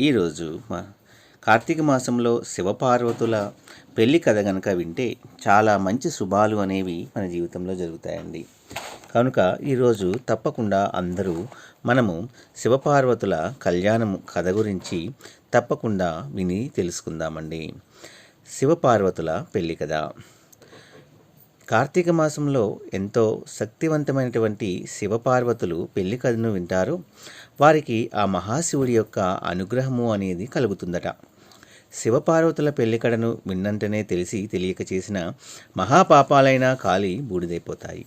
ఈరోజు మా కార్తీక మాసంలో శివపార్వతుల పెళ్ళి కథ కనుక వింటే చాలా మంచి శుభాలు అనేవి మన జీవితంలో జరుగుతాయండి. కనుక ఈరోజు తప్పకుండా అందరూ మనము శివపార్వతుల కళ్యాణం కథ గురించి తప్పకుండా విని తెలుసుకుందామండి. శివపార్వతుల పెళ్ళి కథ. కార్తీక మాసంలో ఎంతో శక్తివంతమైనటువంటి శివపార్వతులు పెళ్ళి కథను వింటారు. వారికి ఆ మహాశివుడి యొక్క అనుగ్రహము అనేది కలుగుతుందట. శివపార్వతుల పెళ్ళికడను విన్నంతనే తెలిసి తెలియక చేసిన మహాపాపాలైనా కాలి బూడిదైపోతాయి.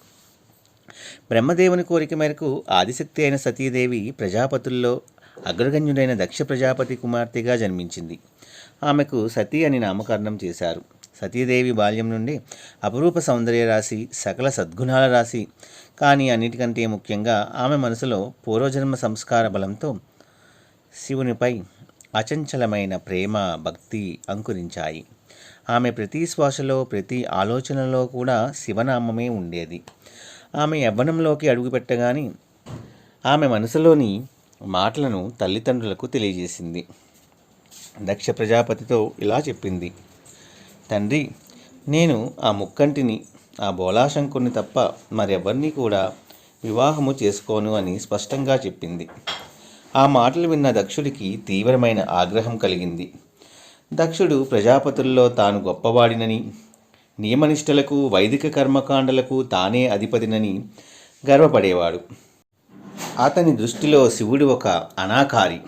బ్రహ్మదేవుని కోరిక మేరకు ఆదిశక్తి అయిన సతీదేవి ప్రజాపతుల్లో అగ్రగణ్యుడైన దక్ష ప్రజాపతి కుమార్తెగా జన్మించింది. ఆమెకు సతీ అని నామకరణం చేశారు. సతీదేవి బాల్యం నుండి అపురూప సౌందర్య రాశి సకల సద్గుణాల రాశి. కానీ అన్నిటికంటే ముఖ్యంగా ఆమె మనసులో పూర్వజన్మ సంస్కార బలంతో శివునిపై అచంచలమైన ప్రేమ భక్తి అంకురించాయి. ఆమె ప్రతి శ్వాసలో ప్రతి ఆలోచనలో కూడా శివనామమే ఉండేది. ఆమె యవ్వనంలోకి అడుగుపెట్టగానే ఆమె మనసులోని మాటలను తల్లిదండ్రులకు తెలియజేసింది. దక్ష ప్రజాపతితో ఇలా చెప్పింది. తండ్రి నేను ఆ ముక్కంటిని ఆ బోలాశంకుని తప్ప మరెవరిని కూడా వివాహము చేసుకోను అని స్పష్టంగా చెప్పింది. ఆ మాటలు విన్న దక్షుడికి తీవ్రమైన ఆగ్రహం కలిగింది. దక్షుడు ప్రజాపతుల్లో తాను గొప్పవాడినని నియమనిష్టలకు వైదిక కర్మకాండలకు తానే అధిపతినని గర్వపడేవాడు. అతని దృష్టిలో శివుడు ఒక అనాకారి.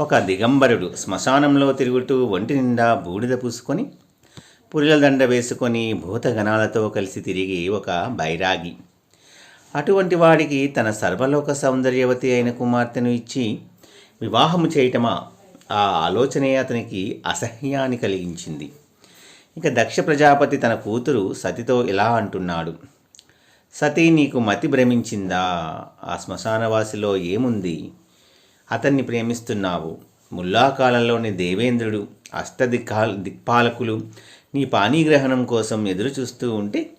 ఒక దిగంబరుడు శ్మశానంలో తిరుగుతూ ఒంటి నిండా బూడిద పూసుకొని పురిల దండ వేసుకొని భూతగణాలతో కలిసి తిరిగి ఒక బైరాగి. అటువంటి వాడికి తన సర్వలోక సౌందర్యవతి అయిన కుమార్తెను ఇచ్చి వివాహము చేయటమా? ఆ ఆలోచనే అతనికి అసహ్యాన్ని కలిగించింది. ఇక దక్ష ప్రజాపతి తన కూతురు సతితో ఇలా అంటున్నాడు. సతీ నీకు మతి భ్రమించిందా? ఆ శ్మశానవాసిలో ఏముంది? అతన్ని ప్రేమిస్తున్నావు. ముల్లాకాలంలోని దేవేంద్రుడు అష్టదిక్కా దిక్పాలకులు నీ పానీగ్రహణం కోసం ఎదురుచూస్తూ ఉంటే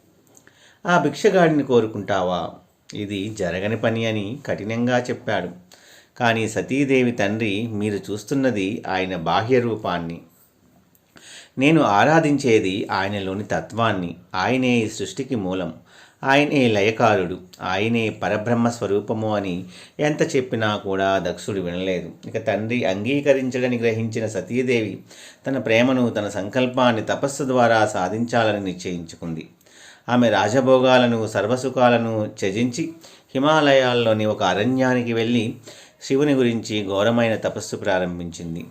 ఆ భిక్షగాడిని కోరుకుంటావా? ఇది జరగని పని అని కఠినంగా చెప్పాడు. కానీ సతీదేవి తండ్రి మీరు చూస్తున్నది ఆయన బాహ్య రూపాన్ని. నేను ఆరాధించేది ఆయనలోని తత్వాన్ని. ఆయనే ఈ సృష్టికి మూలం. ఆయనే లయకారుడు ఆయనే పరబ్రహ్మ స్వరూపము అని ఎంత చెప్పినా కూడా దక్షుడు వినలేదు. ఇక తండ్రి అంగీకరించడని గ్రహించిన సతీదేవి తన ప్రేమను తన సంకల్పాన్ని తపస్సు ద్వారా సాధించాలని నిశ్చయించుకుంది. ఆమె రాజభోగాలను సర్వసుఖాలను త్యజించి హిమాలయాల్లోని ఒక అరణ్యానికి వెళ్ళి శివుని గురించి ఘోరమైన తపస్సు ప్రారంభించింది.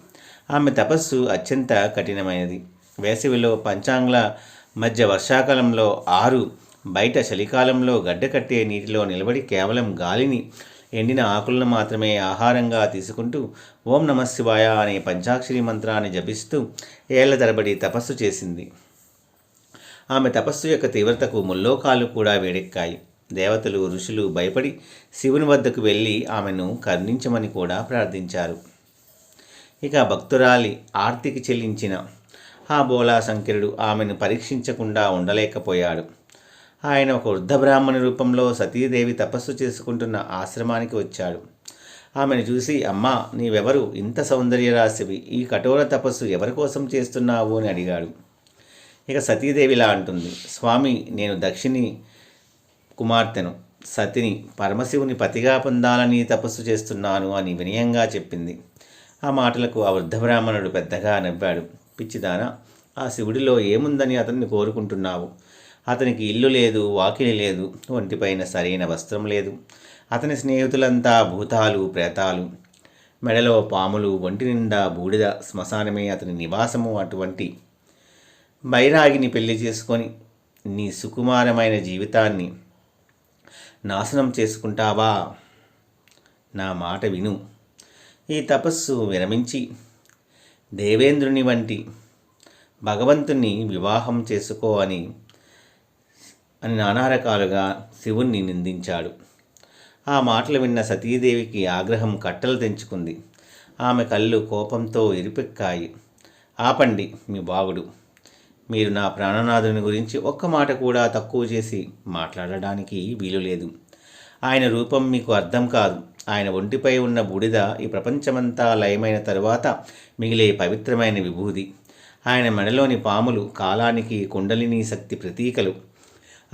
ఆమె తపస్సు అత్యంత కఠినమైనది. వేసవిలో పంచాంగ్ల మధ్య వర్షాకాలంలో ఆరు బయట చలికాలంలో గడ్డకట్టే నీటిలో నిలబడి కేవలం గాలిని ఎండిన ఆకులను మాత్రమే ఆహారంగా తీసుకుంటూ ఓం నమ శివాయ అనే పంచాక్షరి మంత్రాన్ని జపిస్తూ ఏళ్ళ తరబడి తపస్సు చేసింది. ఆమె తపస్సు యొక్క తీవ్రతకు ముల్లోకాలు కూడా వేడెక్కాయి. దేవతలు ఋషులు భయపడి శివుని వద్దకు వెళ్ళి ఆమెను కరుణించమని కూడా ప్రార్థించారు. ఇక భక్తురాలి ఆర్తికి చెల్లించిన ఆ బోలా శంకరుడు ఆమెను పరీక్షించకుండా ఉండలేకపోయాడు. ఆయన ఒక వృద్ధ బ్రాహ్మణి రూపంలో సతీదేవి తపస్సు చేసుకుంటున్న ఆశ్రమానికి వచ్చాడు. ఆమెను చూసి అమ్మా నీవెవరు? ఇంత సౌందర్యరాశివి. ఈ కఠోర తపస్సు ఎవరి కోసం చేస్తున్నావు? అని అడిగాడు. ఇక సతీదేవి ఇలా అంటుంది స్వామి నేను దక్షిణి కుమార్తెను. సతిని పరమశివుని పతిగా పొందాలని తపస్సు చేస్తున్నాను అని వినయంగా చెప్పింది. ఆ మాటలకు ఆ వృద్ధ బ్రాహ్మణుడు పెద్దగా నవ్వాడు. పిచ్చిదానా ఆ శివుడిలో ఏముందని అతన్ని కోరుకుంటున్నావు? అతనికి ఇల్లు లేదు వాకిలి లేదు ఒంటిపైన సరైన వస్త్రం లేదు. అతని స్నేహితులంతా భూతాలు ప్రేతాలు. మెడలో పాములు ఒంటి నిండా బూడిద శ్మశానమే అతని నివాసము అటువంటి బైరాగిని పెళ్ళి చేసుకొని నీ సుకుమారమైన జీవితాన్ని నాశనం చేసుకుంటావా? నా మాట విను. ఈ తపస్సు విరమించి దేవేంద్రుని వంటి భగవంతుని వివాహం చేసుకో అని అని నానా రకాలుగా శివుణ్ణి నిందించాడు. ఆ మాటలు విన్న సతీదేవికి ఆగ్రహం కట్టలు తెంచుకుంది. ఆమె కళ్ళు కోపంతో ఇరిపెక్కాయి. ఆపండి మీ బాగుడు మీరు నా ప్రాణనాథుని గురించి ఒక్క మాట కూడా తక్కువ చేసి మాట్లాడడానికి వీలు లేదు ఆయన రూపం మీకు అర్థం కాదు. ఆయన ఒంటిపై ఉన్న బూడిద ఈ ప్రపంచమంతా లయమైన తరువాత మిగిలే పవిత్రమైన విభూది. ఆయన మెడలోని పాములు కాలానికి కుండలిని శక్తి ప్రతీకలు.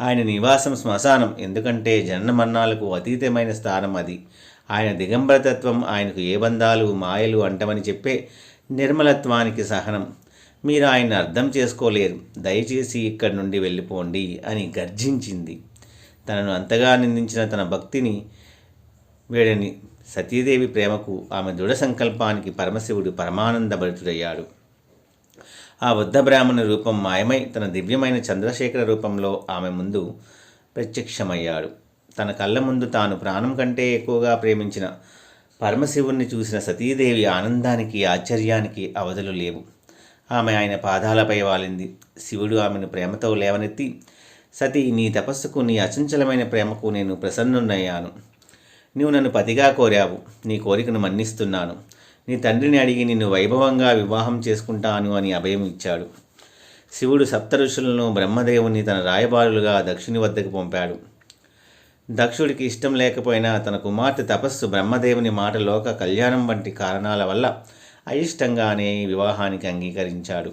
ఆయన నివాసం శ్మశానం. ఎందుకంటే జన్మమరణాలకు అతీతమైన స్థానం అది. ఆయన దిగంబరతత్వం ఆయనకు ఏ బంధాలు మాయలు అంటమని చెప్పే నిర్మలత్వానికి సహనం. మీరు ఆయన అర్థం చేసుకోలేరు. దయచేసి ఇక్కడి నుండి వెళ్ళిపోండి అని గర్జించింది. తనను అంతగా నిందించిన తన భక్తిని వేడని సతీదేవి ప్రేమకు ఆమె దృఢ సంకల్పానికి పరమశివుడు పరమానందభరితుడయ్యాడు ఆ వృద్ధ బ్రాహ్మణ రూపం మాయమై తన దివ్యమైన చంద్రశేఖర రూపంలో ఆమె ముందు ప్రత్యక్షమయ్యాడు. తన కళ్ళ ముందు తాను ప్రాణం కంటే ఎక్కువగా ప్రేమించిన పరమశివుణ్ణి చూసిన సతీదేవి ఆనందానికి ఆశ్చర్యానికి అవధులు లేవు. ఆమె ఆయన పాదాలపై వాలింది. శివుడు ఆమెను ప్రేమతో లేవనెత్తి సతీ నీ తపస్సుకు నీ అచంచలమైన ప్రేమకు నేను ప్రసన్నున్నయ్యాను. నీవు నన్ను పతిగా కోరావు. నీ కోరికను మన్నిస్తున్నాను. నీ తండ్రిని అడిగి నిన్ను వైభవంగా వివాహం చేసుకుంటాను అని అభయం ఇచ్చాడు. శివుడు సప్త ఋషులను బ్రహ్మదేవుని తన రాయబారులుగా దక్షుని వద్దకు పంపాడు. దక్షుడికి ఇష్టం లేకపోయినా తన కుమార్తె తపస్సు బ్రహ్మదేవుని మాట లోక కళ్యాణం వంటి కారణాల వల్ల అయిష్టంగానే వివాహానికి అంగీకరించాడు.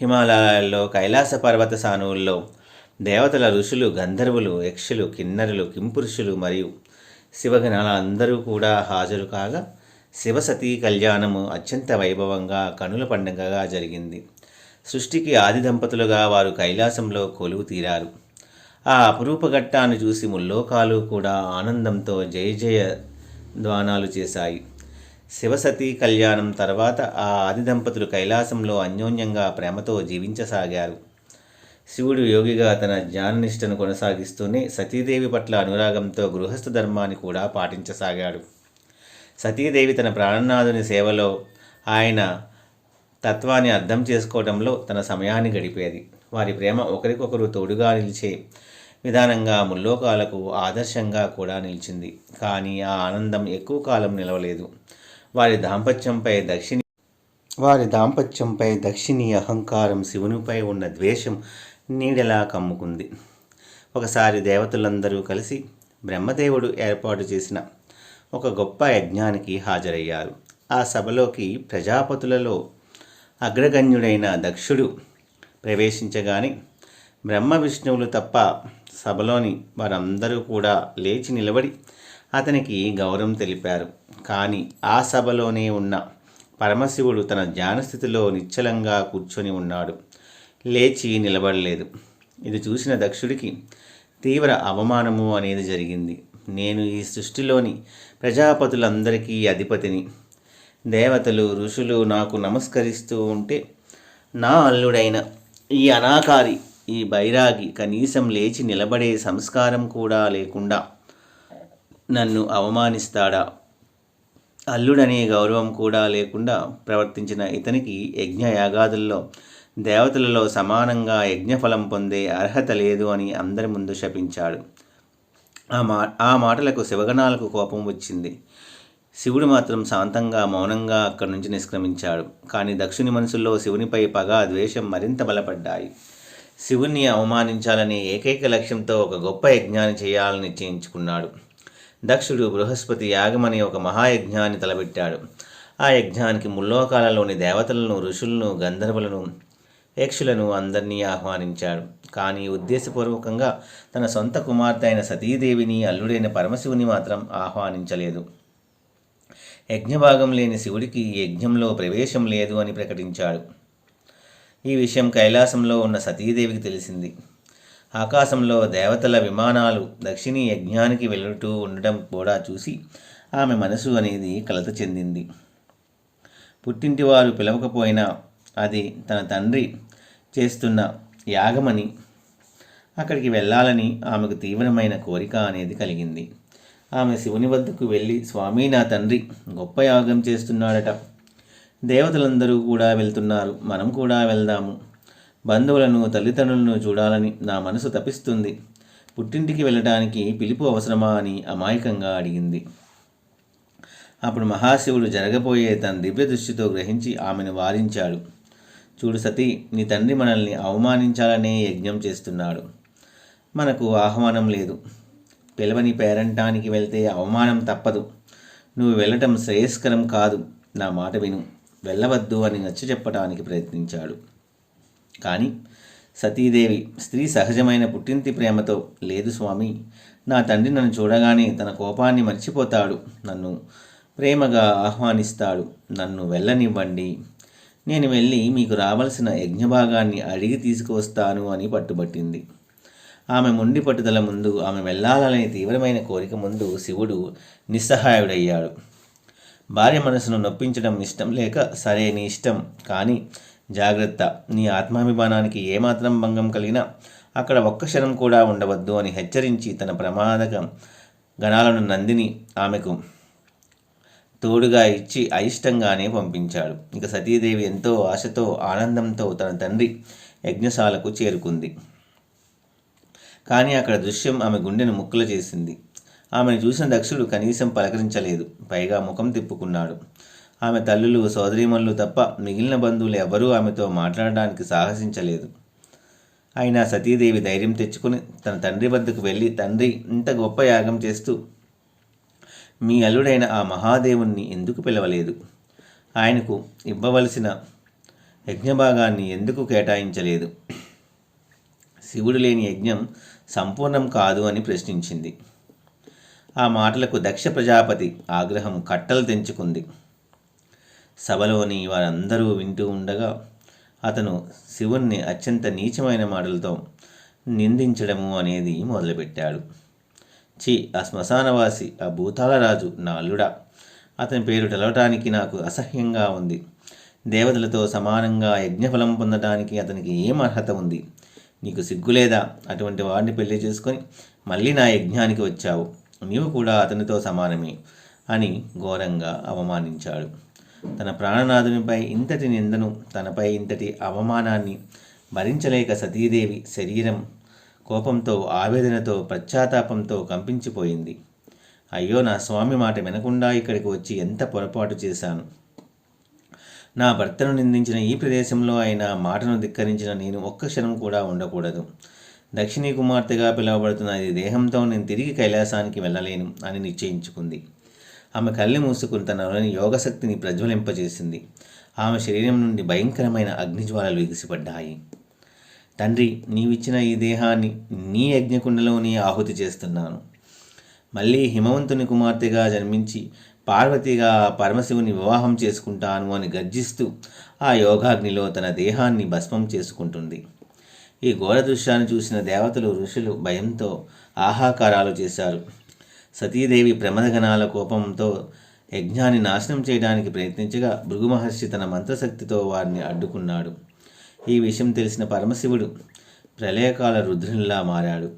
హిమాలయాల్లో కైలాస పర్వత సానువుల్లో దేవతల ఋషులు గంధర్వులు యక్షులు కిన్నరులు కింపురుషులు మరియు శివగణాల అందరూ కూడా హాజరు కాగా శివసతీ కళ్యాణము అత్యంత వైభవంగా కనుల పండుగగా జరిగింది. సృష్టికి ఆది దంపతులుగా వారు కైలాసంలో కొలువు తీరారు. ఆ అపురూప ఘట్టాన్ని చూసి ముల్లోకాలు కూడా ఆనందంతో జయ జయ ధ్వానాలు చేశాయి. శివసతీ కళ్యాణం తర్వాత ఆ ఆది దంపతులు కైలాసంలో అన్యోన్యంగా ప్రేమతో జీవించసాగారు. శివుడు యోగిగా తన జ్ఞాననిష్టను కొనసాగిస్తూనే సతీదేవి పట్ల అనురాగంతో గృహస్థ ధర్మాన్ని కూడా పాటించసాగాడు. సతీదేవి తన ప్రాణనాథుని సేవలో ఆయన తత్వాన్ని అర్థం చేసుకోవడంలో తన సమయాన్ని గడిపేది. వారి ప్రేమ ఒకరికొకరు తోడుగా నిలిచే విధానంగా ముల్లోకాలకు ఆదర్శంగా కూడా నిలిచింది. కానీ ఆ ఆనందం ఎక్కువ కాలం నిలవలేదు. వారి దాంపత్యంపై దక్షిణి వారి దాంపత్యంపై దక్షిణి అహంకారం శివునిపై ఉన్న ద్వేషం నీడలా కమ్ముకుంది? ఒకసారి దేవతలందరూ కలిసి బ్రహ్మదేవుడు ఏర్పాటు చేసిన ఒక గొప్ప యజ్ఞానికి హాజరయ్యారు. ఆ సభలోకి ప్రజాపతులలో అగ్రగణ్యుడైన దక్షుడు ప్రవేశించగానే బ్రహ్మ విష్ణువులు తప్ప సభలోని వారందరూ కూడా లేచి నిలబడి అతనికి గౌరవం తెలిపారు. కానీ ఆ సభలోనే ఉన్న పరమశివుడు తన ధ్యానస్థితిలో నిశ్చలంగా కూర్చొని ఉన్నాడు. లేచి నిలబడలేదు. ఇది చూసిన దక్షుడికి తీవ్ర అవమానము అనేది జరిగింది. నేను ఈ సృష్టిలోని ప్రజాపతులందరికీ అధిపతిని. దేవతలు ఋషులు నాకు నమస్కరిస్తూ ఉంటే నా అల్లుడైన ఈ అనాకారి ఈ బైరాగి కనీసం లేచి నిలబడే సంస్కారం కూడా లేకుండా నన్ను అవమానిస్తాడా? అల్లుడనే గౌరవం కూడా లేకుండా ప్రవర్తించిన ఇతనికి యజ్ఞ యాగాదుల్లో దేవతలలో సమానంగా యజ్ఞఫలం పొందే అర్హత లేదు అని అందరి ముందు శపించాడు. ఆ మా ఆ మాటలకు శివగణాలకు కోపం వచ్చింది. శివుడు మాత్రం శాంతంగా మౌనంగా అక్కడి నుంచి నిష్క్రమించాడు. కానీ దక్షుని మనసులో శివునిపై పగ ద్వేషం మరింత బలపడ్డాయి. శివుణ్ణి అవమానించాలనే ఏకైక లక్ష్యంతో ఒక గొప్ప యజ్ఞాన్ని చేయాలని నిశ్చయించుకున్నాడు. దక్షుడు బృహస్పతి యాగమని ఒక మహాయజ్ఞాన్ని తలపెట్టాడు. ఆ యజ్ఞానికి ముల్లోకాలలోని దేవతలను ఋషులను గంధర్వులను యక్షులను అందరినీ ఆహ్వానించాడు. కానీ ఉద్దేశపూర్వకంగా తన సొంత కుమార్తె అయిన సతీదేవిని అల్లుడైన పరమశివుని మాత్రం ఆహ్వానించలేదు. యజ్ఞభాగం లేని శివుడికి యజ్ఞంలో ప్రవేశం లేదు అని ప్రకటించాడు. ఈ విషయం కైలాసంలో ఉన్న సతీదేవికి తెలిసింది. ఆకాశంలో దేవతల విమానాలు దక్షిణీ యజ్ఞానికి వెళుతూ ఉండడం కూడా చూసి ఆమె మనసు అనేది కలత చెందింది. పుట్టింటి వారు పిలవకపోయినా అది తన తండ్రి చేస్తున్న యాగమని. అక్కడికి వెళ్ళాలని ఆమెకు తీవ్రమైన కోరిక అనేది కలిగింది. ఆమె శివుని వద్దకు వెళ్ళి స్వామి నా తండ్రి గొప్ప యాగం చేస్తున్నాడట. దేవతలందరూ కూడా వెళ్తున్నారు. మనం కూడా వెళ్దాము. బంధువులను తల్లిదండ్రులను చూడాలని నా మనసు తపిస్తుంది పుట్టింటికి వెళ్ళటానికి పిలుపు అవసరమా? అని అమాయకంగా అడిగింది. అప్పుడు మహాశివుడు జరగబోయే తన దివ్య దృష్టితో గ్రహించి ఆమెను వారించాడు చూడు సతీ నీ తండ్రి మనల్ని అవమానించాలనే యజ్ఞం చేస్తున్నాడు. మనకు ఆహ్వానం లేదు. పిలవని పేరంటానికి వెళ్తే అవమానం తప్పదు. నువ్వు వెళ్ళటం శ్రేయస్కరం కాదు. నా మాట విను. వెళ్ళవద్దు అని నచ్చ చెప్పడానికి ప్రయత్నించాడు. కానీ సతీదేవి స్త్రీ సహజమైన పుట్టింటి ప్రేమతో లేదు స్వామి నా తండ్రి నన్ను చూడగానే తన కోపాన్ని మర్చిపోతాడు. నన్ను ప్రేమగా ఆహ్వానిస్తాడు. నన్ను వెళ్ళనివ్వండి. నేను వెళ్ళి మీకు రావలసిన యజ్ఞభాగాన్ని అడిగి తీసుకువస్తాను అని పట్టుబట్టింది. ఆమె మొండి పట్టుదల ముందు ఆమె వెళ్ళాలనే తీవ్రమైన కోరిక ముందు శివుడు నిస్సహాయుడయ్యాడు. భార్య మనసును నొప్పించడం ఇష్టం లేక సరే నీ ఇష్టం కానీ జాగ్రత్త నీ ఆత్మాభిమానానికి ఏమాత్రం భంగం కలిగినా అక్కడ ఒక్క క్షణం కూడా ఉండవద్దు అని హెచ్చరించి తన ప్రమాదక గణాలను నందిని ఆమెకు తోడుగా ఇచ్చి అయిష్టంగానే పంపించాడు. ఇక సతీదేవి ఎంతో ఆశతో ఆనందంతో తన తండ్రి యజ్ఞశాలకు చేరుకుంది. కానీ అక్కడ దృశ్యం ఆమె గుండెను ముక్కలు చేసింది. ఆమెను చూసిన దక్షుడు కనీసం పలకరించలేదు. పైగా ముఖం తిప్పుకున్నాడు. ఆమె తల్లులు సోదరీమణులు తప్ప మిగిలిన బంధువులు ఎవరూ ఆమెతో మాట్లాడడానికి సాహసించలేదు. అయినా సతీదేవి ధైర్యం తెచ్చుకుని తన తండ్రి వద్దకు వెళ్ళి తండ్రి ఇంత గొప్ప యాగం చేస్తూ మీ అల్లుడైన ఆ మహాదేవుణ్ణి ఎందుకు పిలవలేదు? ఆయనకు ఇవ్వవలసిన యజ్ఞభాగాన్ని ఎందుకు కేటాయించలేదు? శివుడు లేని యజ్ఞం సంపూర్ణం కాదు అని ప్రశ్నించింది. ఆ మాటలకు దక్ష ప్రజాపతి ఆగ్రహం కట్టలు తెంచుకుంది. సభలోని వారందరూ వింటూ ఉండగా అతను శివుణ్ణి అత్యంత నీచమైన మాటలతో నిందించడము అనేది మొదలుపెట్టాడు. చి ఆ శ్మశానవాసి ఆ భూతాల రాజు నా అల్లుడా అతని పేరు తెలవటానికి నాకు అసహ్యంగా ఉంది. దేవతలతో సమానంగా యజ్ఞఫలం పొందటానికి అతనికి ఏం అర్హత ఉంది? నీకు సిగ్గులేదా అటువంటి వాడిని పెళ్ళి చేసుకొని మళ్ళీ నా యజ్ఞానికి వచ్చావు. నీవు కూడా అతనితో సమానమే అని ఘోరంగా అవమానించాడు. తన ప్రాణనాథునిపై ఇంతటి నిందను తనపై ఇంతటి అవమానాన్ని భరించలేక సతీదేవి శరీరం కోపంతో ఆవేదనతో పశ్చాత్తాపంతో కంపించిపోయింది. అయ్యో నా స్వామి మాట వినకుండా ఇక్కడికి వచ్చి ఎంత పొరపాటు చేశాను? నా భర్తను నిందించిన ఈ ప్రదేశంలో అయినా మాటను ధిక్కరించిన నేను ఒక్క క్షణం కూడా ఉండకూడదు. దక్షిణీ కుమార్తెగా పిలువబడుతున్న ఈ దేహంతో నేను తిరిగి కైలాసానికి వెళ్ళలేను అని నిశ్చయించుకుంది. ఆమె కళ్ళు మూసుకుని తనలోని యోగశక్తిని ప్రజ్వలింపజేసింది. ఆమె శరీరం నుండి భయంకరమైన అగ్నిజ్వాలలు ఎగిసిపడ్డాయి. తండ్రి నీవిచ్చిన ఈ దేహాన్ని నీ యజ్ఞకుండలోనే ఆహుతి చేస్తున్నాను. మళ్ళీ హిమవంతుని కుమార్తెగా జన్మించి పార్వతిగా పరమశివుని వివాహం చేసుకుంటాను అని గర్జిస్తూ ఆ యోగాగ్నిలో తన దేహాన్ని భస్మం చేసుకుంటుంది. ఈ ఘోర దృశ్యాన్ని చూసిన దేవతలు ఋషులు భయంతో ఆహాకారాలు చేశారు. సతీదేవి ప్రమదగణాల కోపంతో యజ్ఞాన్ని నాశనం చేయడానికి ప్రయత్నించగా భృగు మహర్షి తన మంత్రశక్తితో వారిని అడ్డుకున్నాడు. ఈ విషయం తెలిసిన పరమశివుడు ప్రళయకాల రుద్రునిలా మారాడు.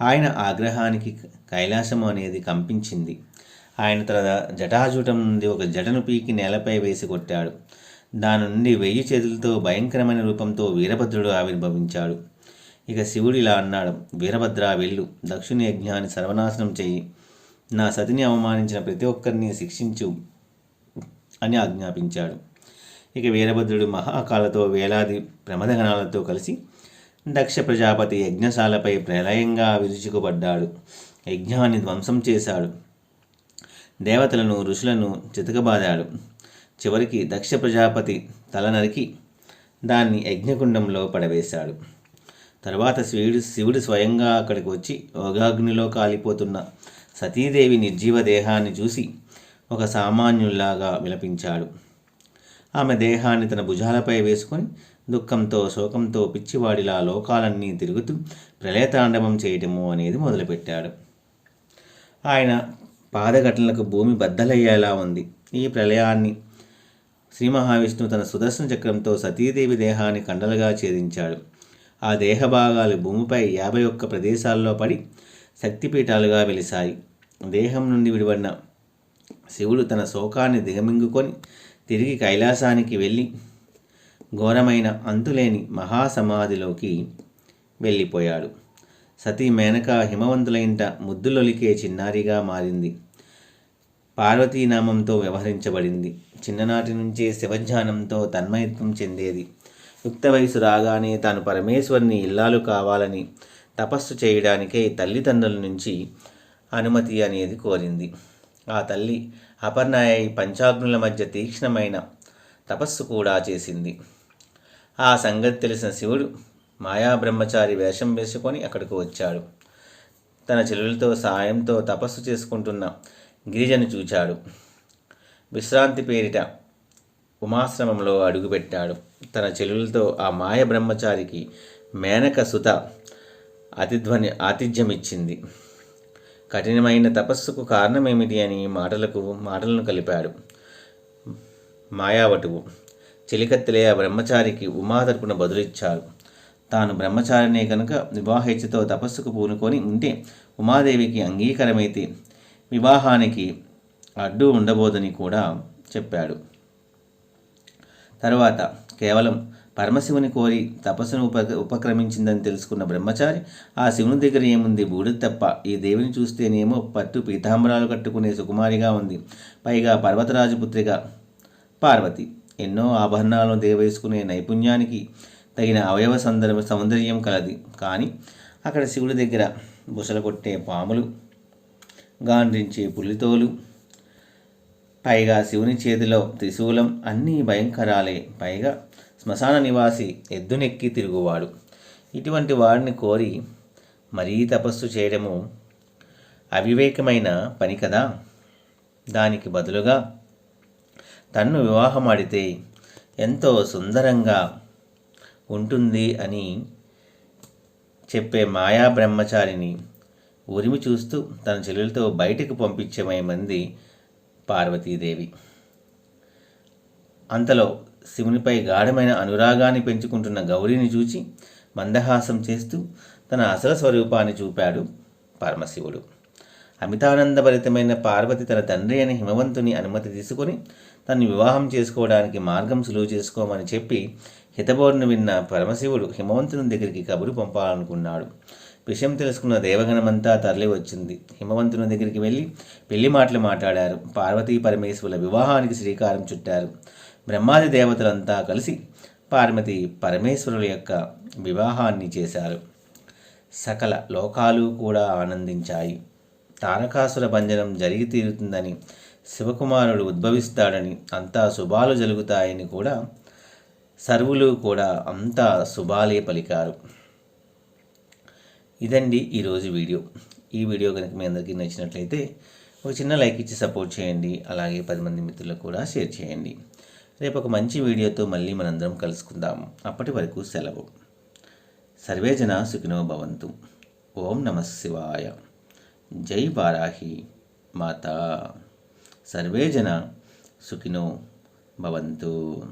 ఆయన ఆగ్రహానికి కైలాసం అనేది కంపించింది. ఆయన తన జటాజూటం నుండి ఒక జటను పీకి నేలపై వేసి కొట్టాడు. దాని నుండి వెయ్యి చేతులతో భయంకరమైన రూపంతో వీరభద్రుడు ఆవిర్భవించాడు. ఇక శివుడు ఇలా అన్నాడు వీరభద్ర వెళ్ళు. దక్షిణ యజ్ఞాన్ని సర్వనాశనం చెయ్యి. నా సతిని అవమానించిన ప్రతి ఒక్కరిని శిక్షించు అని ఆజ్ఞాపించాడు. ఇక వీరభద్రుడు మహాకాలతో వేలాది ప్రమదగణాలతో కలిసి దక్ష ప్రజాపతి యజ్ఞశాలపై ప్రళయంగా విరుచుకుపడ్డాడు. యజ్ఞాన్ని ధ్వంసం చేశాడు. దేవతలను ఋషులను చితకబాదాడు. చివరికి దక్ష ప్రజాపతి తల నరికి దాన్ని యజ్ఞకుండంలో పడవేశాడు. తర్వాత శివుడు శివుడు స్వయంగా అక్కడికి వచ్చి యోగాగ్నిలో కాలిపోతున్న సతీదేవి నిర్జీవ దేహాన్ని చూసి ఒక సామాన్యుల్లాగా విలపించాడు. ఆమె దేహాన్ని తన భుజాలపై వేసుకొని దుఃఖంతో శోకంతో పిచ్చివాడిలా లోకాలన్నీ తిరుగుతూ ప్రళయతాండవం చేయటము అనేది మొదలుపెట్టాడు. ఆయన పాదఘటనలకు భూమి బద్దలయ్యేలా ఉంది. ఈ ప్రళయాన్ని శ్రీ మహావిష్ణువు తన సుదర్శన చక్రంతో సతీదేవి దేహాన్ని కండలుగా ఛేదించాడు. ఆ దేహ భాగాలు భూమిపై యాభై ఒక్క ప్రదేశాల్లో పడి శక్తిపీఠాలుగా వెలిశాయి. దేహం నుండి విడిపడిన శివుడు తన శోకాన్ని దిగమింగుకొని తిరిగి కైలాసానికి వెళ్ళి ఘోరమైన అంతులేని మహాసమాధిలోకి వెళ్ళిపోయాడు. సతీ మేనక హిమవంతులైంట ముద్దులొలికే చిన్నారిగా మారింది. పార్వతీనామంతో వ్యవహరించబడింది. చిన్ననాటి నుంచే శివజ్ఞానంతో తన్మయత్వం చెందేది. యుక్త వయసు రాగానే తాను పరమేశ్వరుని ఇల్లాలు కావాలని తపస్సు చేయడానికే తల్లిదండ్రుల నుంచి అనుమతి అనేది కోరింది. ఆ తల్లి అపర్ణాయి పంచాగ్నుల మధ్య తీక్ష్ణమైన తపస్సు కూడా చేసింది. ఆ సంగతి తెలిసిన శివుడు మాయా బ్రహ్మచారి వేషం వేసుకొని అక్కడికి వచ్చాడు. తన చెల్లెలతో సాయంతో తపస్సు చేసుకుంటున్న గిరిజను చూచాడు. విశ్రాంతి పేరిట ఉమాశ్రమంలో అడుగుపెట్టాడు. తన చెల్లెలతో ఆ మాయ బ్రహ్మచారికి మేనక సుత అతిధ్వని ఆతిథ్యమిచ్చింది. కఠినమైన తపస్సుకు కారణమేమిటి అని మాటలకు మాటలను కలిపాడు. మాయావటువు. చెలికత్తెలే ఆ బ్రహ్మచారికి ఉమా తరపున బదులిచ్చాడు. తాను బ్రహ్మచారినే కనుక వివాహేచ్ఛతో తపస్సుకు పూనుకొని ఉంటే ఉమాదేవికి అంగీకారమైతే వివాహానికి అడ్డు ఉండబోదని కూడా చెప్పాడు. తరువాత కేవలం పరమశివుని కోరి తపస్సును ఉప ఉపక్రమించిందని తెలుసుకున్న బ్రహ్మచారి ఆ శివుని దగ్గర ఏముంది? బూడిద తప్ప. ఈ దేవిని చూస్తేనేమో పట్టు పీతాంబరాలు కట్టుకునే సుకుమారిగా ఉంది. పైగా పర్వతరాజపుత్రిక పార్వతి. ఎన్నో ఆభరణాలను దేవేసుకునే నైపుణ్యానికి తగిన అవయవ సందర్భ సౌందర్యం కలది. కానీ అక్కడ శివుడి దగ్గర బుసలు కొట్టే పాములు గాండ్రించే పులితోలు పైగా శివుని చేతిలో త్రిశూలం అన్నీ భయంకరాలే. పైగా శ్మశాన నివాసి ఎద్దునెక్కి తిరుగువాడు. ఇటువంటి వాడిని కోరి మరీ తపస్సు చేయడము అవివేకమైన పని కదా? దానికి బదులుగా తన్ను వివాహమాడితే ఎంతో సుందరంగా ఉంటుంది అని చెప్పే మాయా బ్రహ్మచారిని ఉరిమి చూస్తూ తన చెల్లెలతో బయటకు పంపించే మంది పార్వతీదేవి. అంతలో శివునిపై గాఢమైన అనురాగాన్ని పెంచుకుంటున్న గౌరీని చూచి మందహాసం చేస్తూ తన అసలు స్వరూపాన్ని చూపాడు పరమశివుడు. అమితానందభరితమైన పార్వతి తన తండ్రి అయిన హిమవంతుని అనుమతి తీసుకొని తను వివాహం చేసుకోవడానికి మార్గం సులువు చేసుకోమని చెప్పి హితబోరును విన్న పరమశివుడు హిమవంతుని దగ్గరికి కబురు పంపాలనుకున్నాడు. విషయం తెలుసుకున్న దేవగణమంతా తరలి వచ్చింది. హిమవంతుని దగ్గరికి వెళ్ళి పెళ్ళి మాటలు మాట్లాడారు. పార్వతీ పరమేశ్వరుల వివాహానికి శ్రీకారం చుట్టారు. బ్రహ్మాది దేవతలంతా కలిసి పార్వతి పరమేశ్వరుల యొక్క వివాహాన్ని చేశారు. సకల లోకాలు కూడా ఆనందించాయి. తారకాసుర భంజనం జరిగి తీరుతుందని శివకుమారుడు ఉద్భవిస్తాడని అంతా శుభాలు జరుగుతాయని కూడా సర్వులు కూడా అంతా శుభాలే పలికారు. ఇదండి ఈరోజు వీడియో. ఈ వీడియో కనుక మీ అందరికీ నచ్చినట్లయితే ఒక చిన్న లైక్ ఇచ్చి సపోర్ట్ చేయండి. అలాగే పది మంది మిత్రులకు కూడా షేర్ చేయండి. రేపు ఒక మంచి వీడియోతో మళ్ళీ మనందరం కలుసుకుందాం. అప్పటి వరకు సెలవు. సర్వేజన సుఖినో భవంతు. ఓం నమ శివాయ. జై వారాహి మాత. సర్వేజన సుఖినో భవంతు.